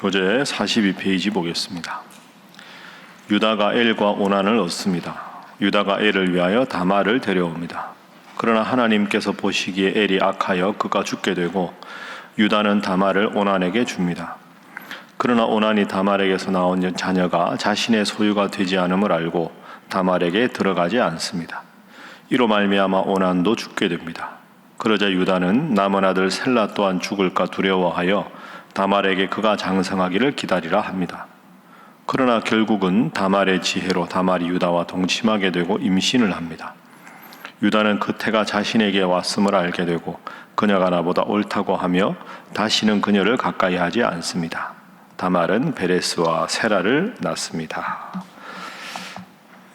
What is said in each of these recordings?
교재 42페이지 보겠습니다. 유다가 엘과 오난을 얻습니다. 유다가 엘을 위하여 다말을 데려옵니다. 그러나 하나님께서 보시기에 엘이 악하여 그가 죽게 되고 유다는 다말을 오난에게 줍니다. 그러나 오난이 다말에게서 나온 자녀가 자신의 소유가 되지 않음을 알고 다말에게 들어가지 않습니다. 이로 말미암아 오난도 죽게 됩니다. 그러자 유다는 남은 아들 셀라 또한 죽을까 두려워하여 다말에게 그가 장성하기를 기다리라 합니다. 그러나 결국은 다말의 지혜로 다말이 유다와 동침하게 되고 임신을 합니다. 유다는 그 태가 자신에게 왔음을 알게 되고 그녀가 나보다 옳다고 하며 다시는 그녀를 가까이 하지 않습니다. 다말은 베레스와 세라를 낳습니다.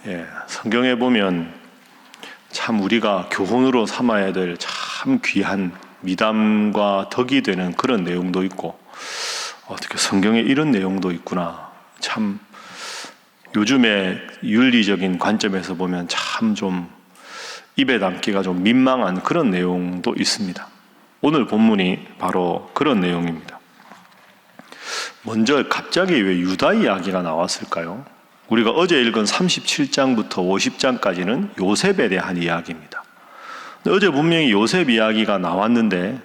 예, 성경에 보면 참 우리가 교훈으로 삼아야 될 참 귀한 미담과 덕이 되는 그런 내용도 있고 어떻게 성경에 이런 내용도 있구나. 참 요즘에 윤리적인 관점에서 보면 참 좀 입에 담기가 좀 민망한 그런 내용도 있습니다. 오늘 본문이 바로 그런 내용입니다. 먼저 갑자기 왜 유다 이야기가 나왔을까요? 우리가 어제 읽은 37장부터 50장까지는 요셉에 대한 이야기입니다. 어제 분명히 요셉 이야기가 나왔는데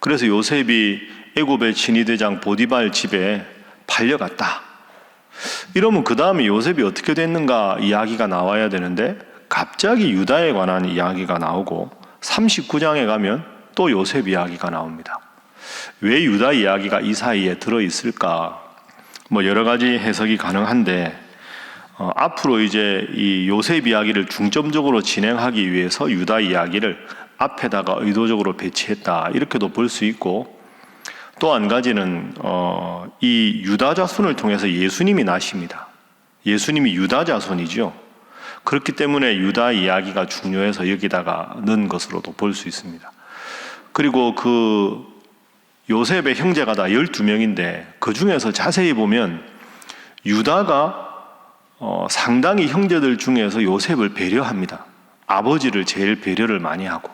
그래서 요셉이 애굽의 진위대장 보디발 집에 팔려갔다. 이러면 그 다음에 요셉이 어떻게 됐는가 이야기가 나와야 되는데 갑자기 유다에 관한 이야기가 나오고 39장에 가면 또 요셉 이야기가 나옵니다. 왜 유다 이야기가 이 사이에 들어 있을까? 뭐 여러 가지 해석이 가능한데 어, 앞으로 이제 이 요셉 이야기를 중점적으로 진행하기 위해서 유다 이야기를 앞에다가 의도적으로 배치했다 이렇게도 볼 수 있고 또 한 가지는 어, 이 유다 자손을 통해서 예수님이 나십니다. 예수님이 유다 자손이죠. 그렇기 때문에 유다 이야기가 중요해서 여기다가 넣은 것으로도 볼 수 있습니다. 그리고 그 요셉의 형제가 다 12명인데 그 중에서 자세히 보면 유다가 어, 상당히 형제들 중에서 요셉을 배려합니다. 아버지를 제일 배려를 많이 하고.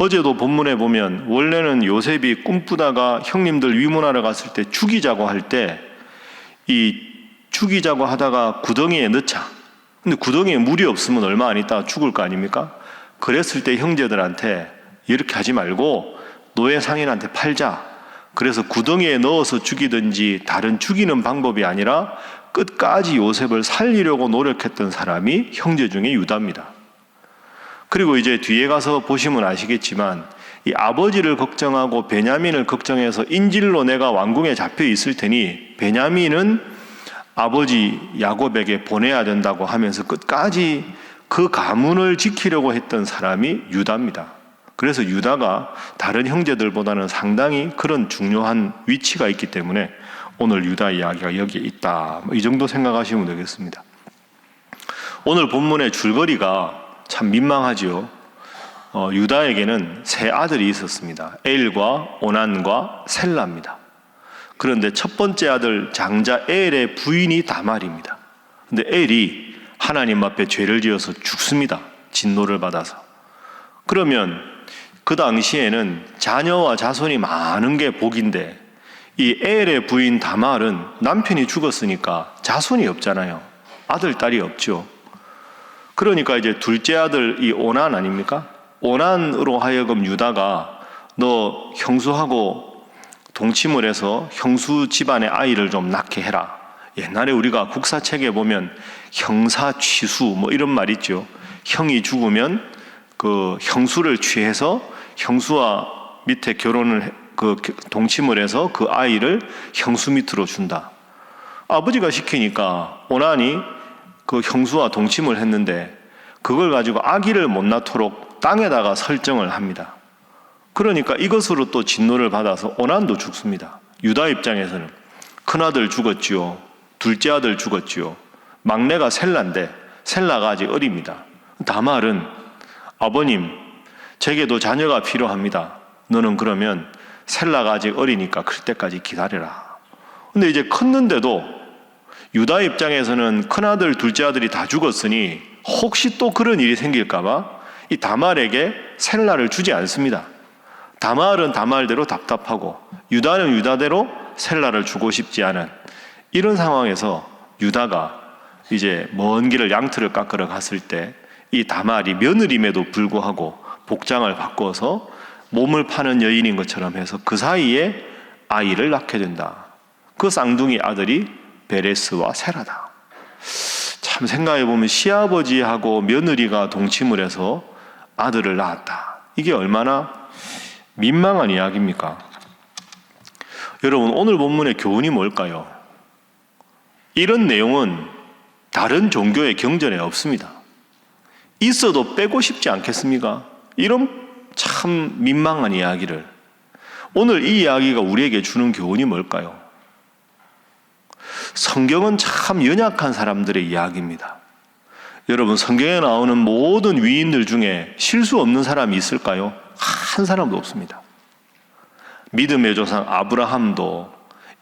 어제도 본문에 보면 원래는 요셉이 꿈꾸다가 형님들 위문하러 갔을 때 죽이자고 할 때 이 죽이자고 하다가 구덩이에 넣자. 근데 구덩이에 물이 없으면 얼마 안 있다가 죽을 거 아닙니까? 그랬을 때 형제들한테 이렇게 하지 말고 노예 상인한테 팔자. 그래서 구덩이에 넣어서 죽이든지 다른 죽이는 방법이 아니라 끝까지 요셉을 살리려고 노력했던 사람이 형제 중에 유다입니다. 그리고 이제 뒤에 가서 보시면 아시겠지만 이 아버지를 걱정하고 베냐민을 걱정해서 인질로 내가 왕궁에 잡혀 있을 테니 베냐민은 아버지 야곱에게 보내야 된다고 하면서 끝까지 그 가문을 지키려고 했던 사람이 유다입니다. 그래서 유다가 다른 형제들보다는 상당히 그런 중요한 위치가 있기 때문에 오늘 유다 이야기가 여기에 있다. 뭐이 정도 생각하시면 되겠습니다. 오늘 본문의 줄거리가 참 민망하지요. 어, 유다에게는 세 아들이 있었습니다. 엘과 오난과 셀라입니다. 그런데 첫 번째 아들 장자 엘의 부인이 다말입니다. 근데 엘이 하나님 앞에 죄를 지어서 죽습니다. 진노를 받아서. 그러면 그 당시에는 자녀와 자손이 많은 게 복인데 이 엘의 부인 다말은 남편이 죽었으니까 자손이 없잖아요. 아들, 딸이 없죠. 그러니까 이제 둘째 아들 이 오난 아닙니까? 오난으로 하여금 유다가 너 형수하고 동침을 해서 형수 집안의 아이를 좀 낳게 해라. 옛날에 우리가 국사책에 보면 형사 취수 뭐 이런 말 있죠. 형이 죽으면 그 형수를 취해서 형수와 밑에 결혼을 그 동침을 해서 그 아이를 형수 밑으로 준다. 아버지가 시키니까 오난이 그 형수와 동침을 했는데 그걸 가지고 아기를 못 낳도록 땅에다가 설정을 합니다. 그러니까 이것으로 또 진노를 받아서 오난도 죽습니다. 유다 입장에서는 큰 아들 죽었지요. 둘째 아들 죽었지요. 막내가 셀라인데 셀라가 아직 어립니다. 다말은 아버님, 제게도 자녀가 필요합니다. 너는 그러면 셀라가 아직 어리니까 그럴 때까지 기다려라. 근데 이제 컸는데도 유다 입장에서는 큰아들, 둘째 아들이 다 죽었으니 혹시 또 그런 일이 생길까봐 이 다말에게 셀라를 주지 않습니다. 다말은 다말대로 답답하고 유다는 유다대로 셀라를 주고 싶지 않은 이런 상황에서 유다가 이제 먼 길을 양틀을 깎으러 갔을 때 이 다말이 며느림에도 불구하고 복장을 바꿔서 몸을 파는 여인인 것처럼 해서 그 사이에 아이를 낳게 된다. 그 쌍둥이 아들이 베레스와 세라다. 참 생각해 보면 시아버지하고 며느리가 동침을 해서 아들을 낳았다. 이게 얼마나 민망한 이야기입니까? 여러분 오늘 본문의 교훈이 뭘까요? 이런 내용은 다른 종교의 경전에 없습니다. 있어도 빼고 싶지 않겠습니까? 이런 참 민망한 이야기를 오늘 이 이야기가 우리에게 주는 교훈이 뭘까요? 성경은 참 연약한 사람들의 이야기입니다. 여러분 성경에 나오는 모든 위인들 중에 실수 없는 사람이 있을까요? 한 사람도 없습니다. 믿음의 조상 아브라함도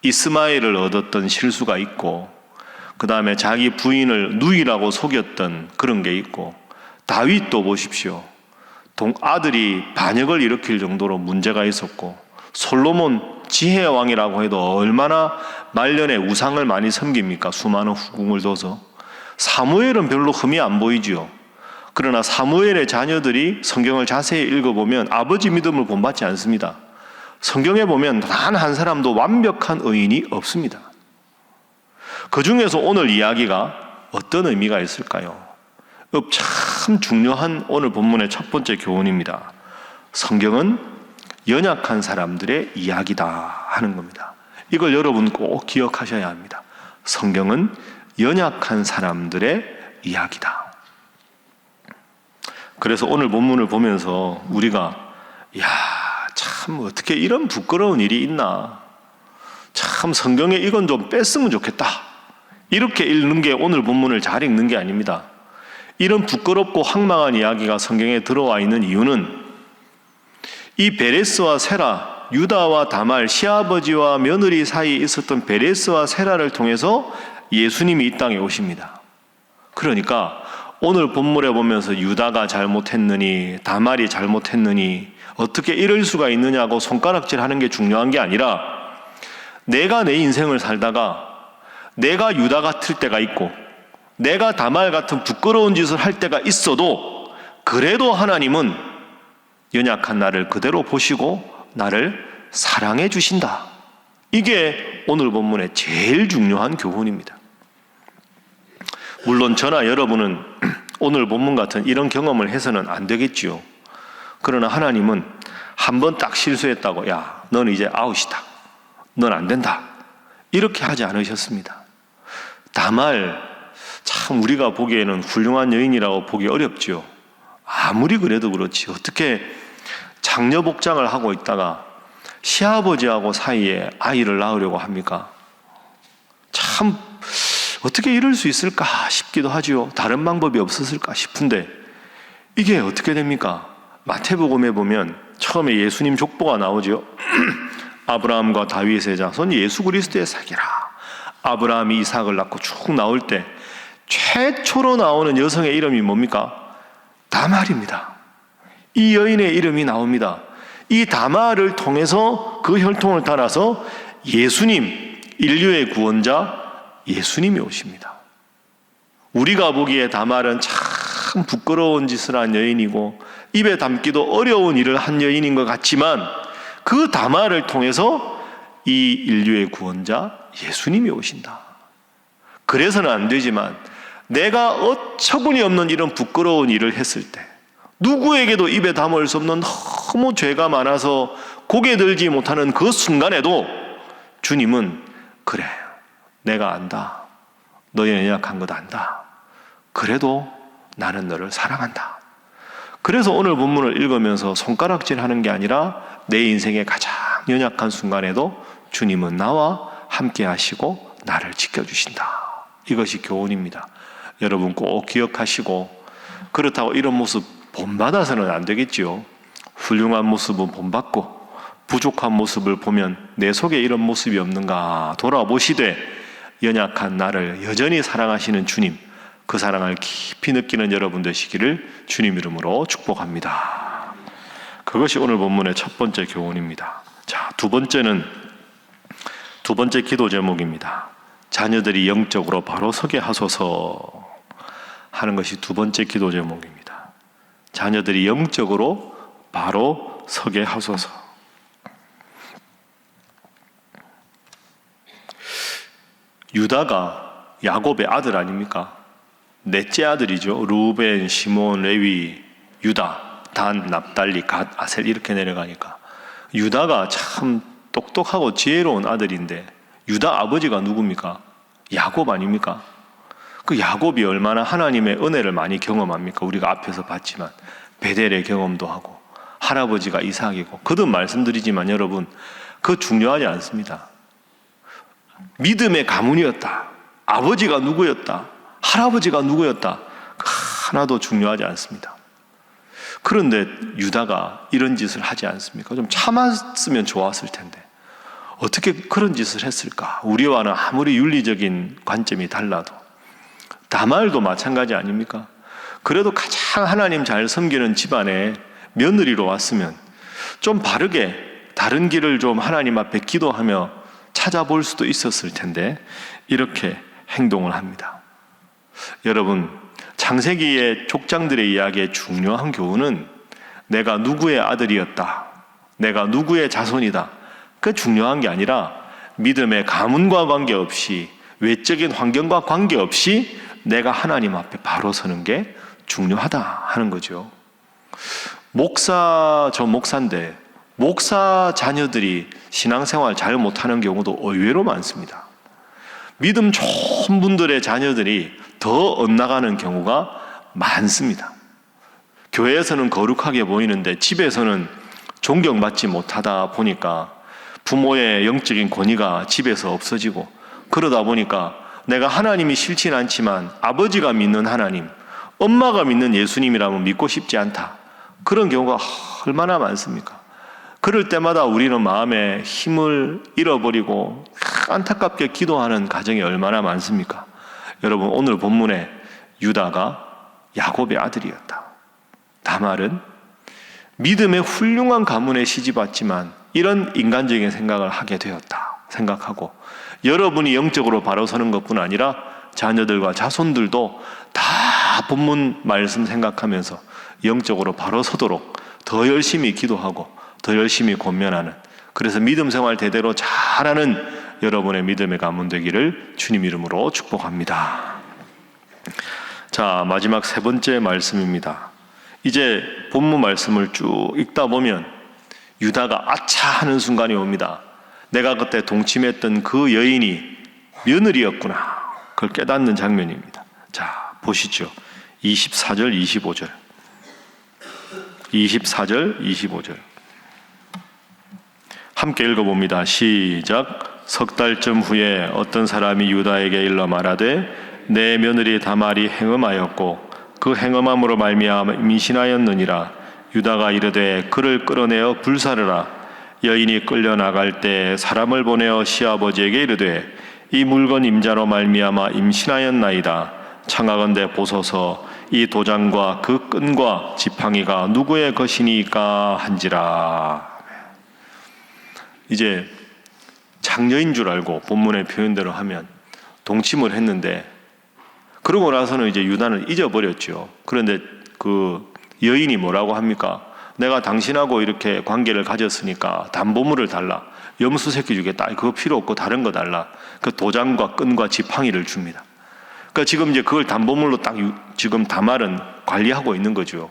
이스마엘을 얻었던 실수가 있고 그 다음에 자기 부인을 누이라고 속였던 그런 게 있고 다윗도 보십시오. 동 아들이 반역을 일으킬 정도로 문제가 있었고 솔로몬 지혜의 왕이라고 해도 얼마나 말년에 우상을 많이 섬깁니까? 수많은 후궁을 둬서 사무엘은 별로 흠이 안 보이지요. 그러나 사무엘의 자녀들이 성경을 자세히 읽어보면 아버지 믿음을 본받지 않습니다. 성경에 보면 단 한 사람도 완벽한 의인이 없습니다. 그 중에서 오늘 이야기가 어떤 의미가 있을까요? 참 중요한 오늘 본문의 첫 번째 교훈입니다. 성경은 연약한 사람들의 이야기다 하는 겁니다. 이걸 여러분 꼭 기억하셔야 합니다. 성경은 연약한 사람들의 이야기다. 그래서 오늘 본문을 보면서 우리가 야, 참 어떻게 이런 부끄러운 일이 있나? 참 성경에 이건 좀 뺐으면 좋겠다. 이렇게 읽는 게 오늘 본문을 잘 읽는 게 아닙니다. 이런 부끄럽고 황망한 이야기가 성경에 들어와 있는 이유는 이 베레스와 세라, 유다와 다말, 시아버지와 며느리 사이에 있었던 베레스와 세라를 통해서 예수님이 이 땅에 오십니다. 그러니까 오늘 본문에 보면서 유다가 잘못했느니, 다말이 잘못했느니, 어떻게 이럴 수가 있느냐고 손가락질 하는 게 중요한 게 아니라 내가 내 인생을 살다가 내가 유다 같을 때가 있고 내가 다말 같은 부끄러운 짓을 할 때가 있어도 그래도 하나님은 연약한 나를 그대로 보시고 나를 사랑해 주신다. 이게 오늘 본문의 제일 중요한 교훈입니다. 물론 저나 여러분은 오늘 본문 같은 이런 경험을 해서는 안 되겠지요. 그러나 하나님은 한 번 딱 실수했다고, 야, 넌 이제 아웃이다. 넌 안 된다. 이렇게 하지 않으셨습니다. 다말, 참 우리가 보기에는 훌륭한 여인이라고 보기 어렵지요. 아무리 그래도 그렇지. 어떻게 장녀 복장을 하고 있다가 시아버지하고 사이에 아이를 낳으려고 합니까? 참 어떻게 이럴 수 있을까 싶기도 하지요. 다른 방법이 없었을까 싶은데 이게 어떻게 됩니까? 마태복음에 보면 처음에 예수님 족보가 나오지요. 아브라함과 다윗의 자손 예수 그리스도의 사기라. 아브라함이 이삭을 낳고 쭉 나올 때 최초로 나오는 여성의 이름이 뭡니까? 다말입니다. 이 여인의 이름이 나옵니다. 이 다말을 통해서 그 혈통을 따라서 예수님, 인류의 구원자 예수님이 오십니다. 우리가 보기에 다말은 참 부끄러운 짓을 한 여인이고 입에 담기도 어려운 일을 한 여인인 것 같지만 그 다말을 통해서 이 인류의 구원자 예수님이 오신다. 그래서는 안 되지만 내가 어처구니 없는 이런 부끄러운 일을 했을 때 누구에게도 입에 담을 수 없는 너무 죄가 많아서 고개 들지 못하는 그 순간에도 주님은 그래 내가 안다. 너의 연약한 것 안다. 그래도 나는 너를 사랑한다. 그래서 오늘 본문을 읽으면서 손가락질 하는 게 아니라 내 인생의 가장 연약한 순간에도 주님은 나와 함께 하시고 나를 지켜주신다. 이것이 교훈입니다. 여러분 꼭 기억하시고 그렇다고 이런 모습 본받아서는 안 되겠지요. 훌륭한 모습은 본받고 부족한 모습을 보면 내 속에 이런 모습이 없는가 돌아보시되 연약한 나를 여전히 사랑하시는 주님 그 사랑을 깊이 느끼는 여러분 되시기를 주님 이름으로 축복합니다. 그것이 오늘 본문의 첫 번째 교훈입니다. 자, 두 번째는 두 번째 기도 제목입니다. 자녀들이 영적으로 바로 서게 하소서 하는 것이 두 번째 기도 제목입니다. 자녀들이 영적으로 바로 서게 하소서. 유다가 야곱의 아들 아닙니까? 넷째 아들이죠. 루벤, 시몬, 레위, 유다, 단, 납달리, 갓, 아셀 이렇게 내려가니까 유다가 참 똑똑하고 지혜로운 아들인데 유다 아버지가 누굽니까? 야곱 아닙니까? 그 야곱이 얼마나 하나님의 은혜를 많이 경험합니까? 우리가 앞에서 봤지만 베델의 경험도 하고 할아버지가 이삭이고 거듭 말씀드리지만 여러분 그 중요하지 않습니다. 믿음의 가문이었다. 아버지가 누구였다. 할아버지가 누구였다. 하나도 중요하지 않습니다. 그런데 유다가 이런 짓을 하지 않습니까? 좀 참았으면 좋았을 텐데. 어떻게 그런 짓을 했을까? 우리와는 아무리 윤리적인 관점이 달라도. 다말도 마찬가지 아닙니까? 그래도 가장 하나님 잘 섬기는 집안에 며느리로 왔으면 좀 바르게 다른 길을 좀 하나님 앞에 기도하며 찾아볼 수도 있었을 텐데 이렇게 행동을 합니다. 여러분, 창세기의 족장들의 이야기의 중요한 교훈은 내가 누구의 아들이었다. 내가 누구의 자손이다. 그 중요한 게 아니라 믿음의 가문과 관계없이 외적인 환경과 관계없이 내가 하나님 앞에 바로 서는 게 중요하다 하는 거죠. 목사, 저 목사인데 목사 자녀들이 신앙생활 잘 못하는 경우도 의외로 많습니다. 믿음 좋은 분들의 자녀들이 더 엇나가는 경우가 많습니다. 교회에서는 거룩하게 보이는데 집에서는 존경받지 못하다 보니까 부모의 영적인 권위가 집에서 없어지고 그러다 보니까 내가 하나님이 싫진 않지만 아버지가 믿는 하나님, 엄마가 믿는 예수님이라면 믿고 싶지 않다. 그런 경우가 얼마나 많습니까? 그럴 때마다 우리는 마음에 힘을 잃어버리고 안타깝게 기도하는 가정이 얼마나 많습니까? 여러분 오늘 본문에 유다가 야곱의 아들이었다. 다말은 믿음의 훌륭한 가문에 시집왔지만 이런 인간적인 생각을 하게 되었다 생각하고 여러분이 영적으로 바로 서는 것뿐 아니라 자녀들과 자손들도 다 본문 말씀 생각하면서 영적으로 바로 서도록 더 열심히 기도하고 더 열심히 권면하는 그래서 믿음 생활 대대로 잘하는 여러분의 믿음의 가문 되기를 주님 이름으로 축복합니다. 자, 마지막 세 번째 말씀입니다. 이제 본문 말씀을 쭉 읽다 보면 유다가 아차 하는 순간이 옵니다. 내가 그때 동침했던 그 여인이 며느리였구나. 그걸 깨닫는 장면입니다. 자, 보시죠. 24절, 25절. 24절, 25절. 함께 읽어봅니다. 시작. 석 달쯤 후에 어떤 사람이 유다에게 일러 말하되 내 며느리 다말이 행음하였고 그 행음함으로 말미암아 임신하였느니라 유다가 이르되 그를 끌어내어 불사르라 여인이 끌려 나갈 때 사람을 보내어 시아버지에게 이르되 이 물건 임자로 말미암아 임신하였나이다 청하건대 보소서 이 도장과 그 끈과 지팡이가 누구의 것이니까 한지라 이제 장녀인 줄 알고 본문의 표현대로 하면 동침을 했는데 그러고 나서는 이제 유다는 잊어버렸죠. 그런데 그 여인이 뭐라고 합니까? 내가 당신하고 이렇게 관계를 가졌으니까 담보물을 달라. 염수 새끼 주겠다. 그거 필요 없고 다른 거 달라. 그 도장과 끈과 지팡이를 줍니다. 그러니까 지금 이제 그걸 담보물로 딱 지금 다말은 관리하고 있는 거죠.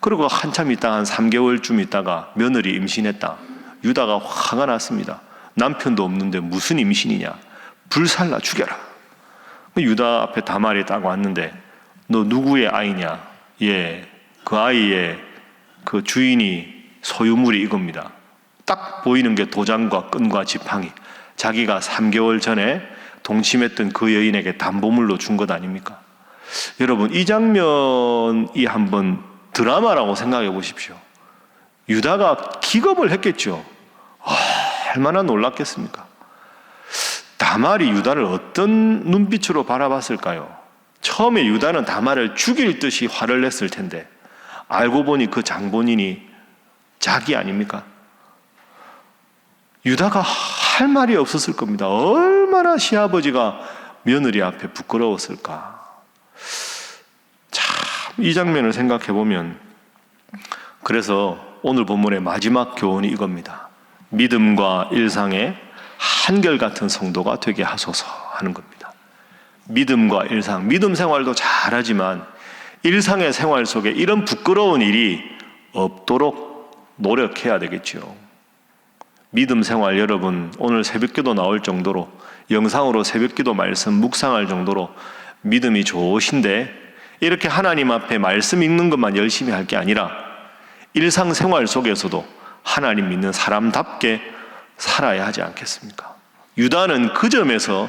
그리고 한참 있다 한 3개월쯤 있다가 며느리 임신했다. 유다가 화가 났습니다. 남편도 없는데 무슨 임신이냐? 불살라 죽여라. 유다 앞에 다말이 딱 왔는데 너 누구의 아이냐? 예, 그 아이의 그 주인이 소유물이 이겁니다. 딱 보이는 게 도장과 끈과 지팡이. 자기가 3개월 전에 동침했던 그 여인에게 담보물로 준 것 아닙니까? 여러분, 이 장면이 한번 드라마라고 생각해 보십시오. 유다가 기겁을 했겠죠. 아, 얼마나 놀랐겠습니까? 다말이 유다를 어떤 눈빛으로 바라봤을까요? 처음에 유다는 다말을 죽일 듯이 화를 냈을 텐데 알고 보니 그 장본인이 자기 아닙니까? 유다가 할 말이 없었을 겁니다. 얼마나 시아버지가 며느리 앞에 부끄러웠을까. 참 이 장면을 생각해 보면 그래서 오늘 본문의 마지막 교훈이 이겁니다. 믿음과 일상의 한결같은 성도가 되게 하소서 하는 겁니다. 믿음과 일상, 믿음 생활도 잘하지만 일상의 생활 속에 이런 부끄러운 일이 없도록 노력해야 되겠죠. 믿음 생활 여러분 오늘 새벽기도 나올 정도로 영상으로 새벽기도 말씀 묵상할 정도로 믿음이 좋으신데 이렇게 하나님 앞에 말씀 읽는 것만 열심히 할 게 아니라 일상 생활 속에서도 하나님 믿는 사람답게 살아야 하지 않겠습니까? 유다는 그 점에서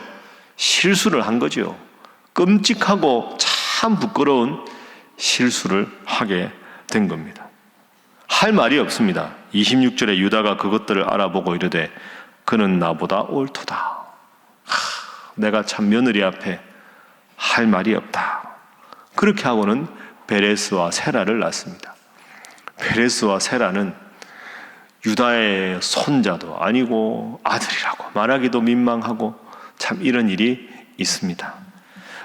실수를 한 거죠. 끔찍하고 참 부끄러운 실수를 하게 된 겁니다. 할 말이 없습니다. 26절에 유다가 그것들을 알아보고 이르되 그는 나보다 옳도다. 하, 내가 참 며느리 앞에 할 말이 없다. 그렇게 하고는 베레스와 세라를 낳습니다. 베레스와 세라는 유다의 손자도 아니고 아들이라고 말하기도 민망하고 참 이런 일이 있습니다.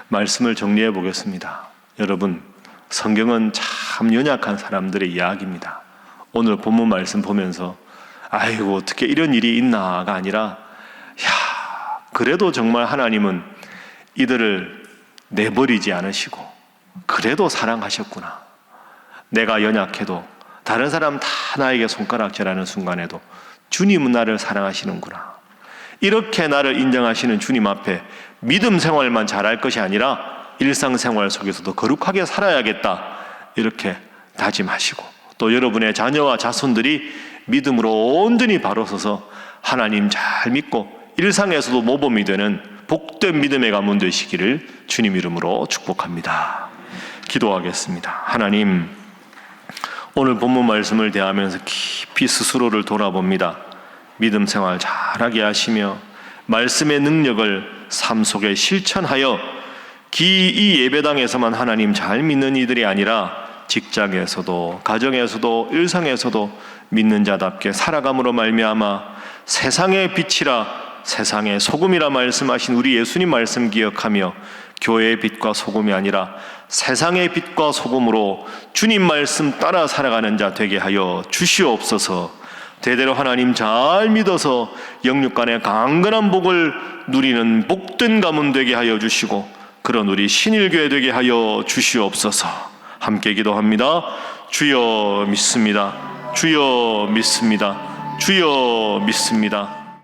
말씀을 정리해 보겠습니다. 여러분, 성경은 참 연약한 사람들의 이야기입니다. 오늘 본문 말씀 보면서 아이고 어떻게 이런 일이 있나가 아니라 야 그래도 정말 하나님은 이들을 내버리지 않으시고 그래도 사랑하셨구나. 내가 연약해도 다른 사람 다 나에게 손가락질하는 순간에도 주님은 나를 사랑하시는구나. 이렇게 나를 인정하시는 주님 앞에 믿음 생활만 잘할 것이 아니라 일상생활 속에서도 거룩하게 살아야겠다. 이렇게 다짐하시고 또 여러분의 자녀와 자손들이 믿음으로 온전히 바로 서서 하나님 잘 믿고 일상에서도 모범이 되는 복된 믿음의 가문 되시기를 주님 이름으로 축복합니다. 기도하겠습니다. 하나님, 오늘 본문 말씀을 대하면서 깊이 스스로를 돌아봅니다. 믿음 생활 잘하게 하시며 말씀의 능력을 삶 속에 실천하여 기 이 예배당에서만 하나님 잘 믿는 이들이 아니라 직장에서도 가정에서도 일상에서도 믿는 자답게 살아감으로 말미암아 세상의 빛이라 세상의 소금이라 말씀하신 우리 예수님 말씀 기억하며 교회의 빛과 소금이 아니라 세상의 빛과 소금으로 주님 말씀 따라 살아가는 자 되게 하여 주시옵소서. 대대로 하나님 잘 믿어서 영육간의 강건한 복을 누리는 복된 가문 되게 하여 주시고 그런 우리 신일교회 되게 하여 주시옵소서. 함께 기도합니다. 주여 믿습니다. 주여 믿습니다. 주여 믿습니다.